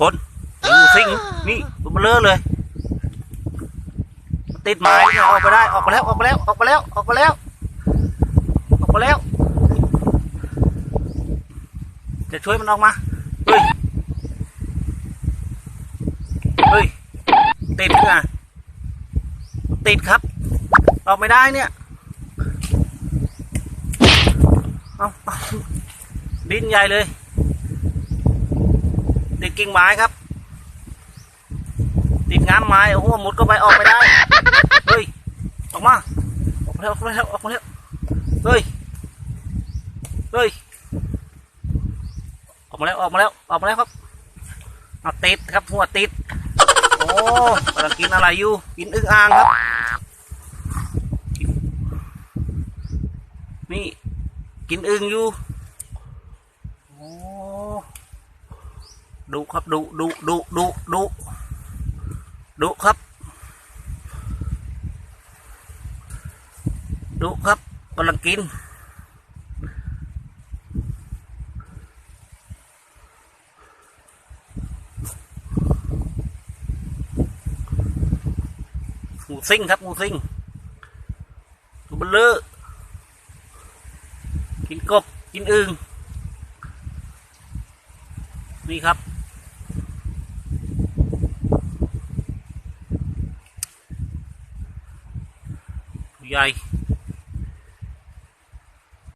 ปนงูสิงนี่ตัวเบลอเลย ติดไม้เนี่ยออกไปได้ออกไปแล้วออกไปแล้ว ออกไปแล้ว ออกไปแล้ว ออกไปแล้ว จะช่วยมันออกมา เฮ้ย เฮ้ย ติดอะติดครับ ออกไม่ได้เนี่ย เอาเอาดิ้นใหญ่เลย ติดกิ่งไม้ครับ ติดง้ามไม้โอ้โหมุดก็ไปออกไม่ได้เฮ้ยออกมาออกมาแล้วออกมาแล้วออกมาแล้วเฮ้ยเฮ้ยออกมาแล้วออกมาแล้วออกมาแล้วครับเอาติดครับหัวติดโอ้กำลังกินอะไรอยู่กินอึ่งอ่างครับนี่กินอึ่งอยู่โอ้ ดุครับดุดุดุดุดุดุครับดุครับกำลังกินงูซิงครับงูซิงตัวเบลเลอร์กินกบกินอึงนี่ครับ ตัวใหญ่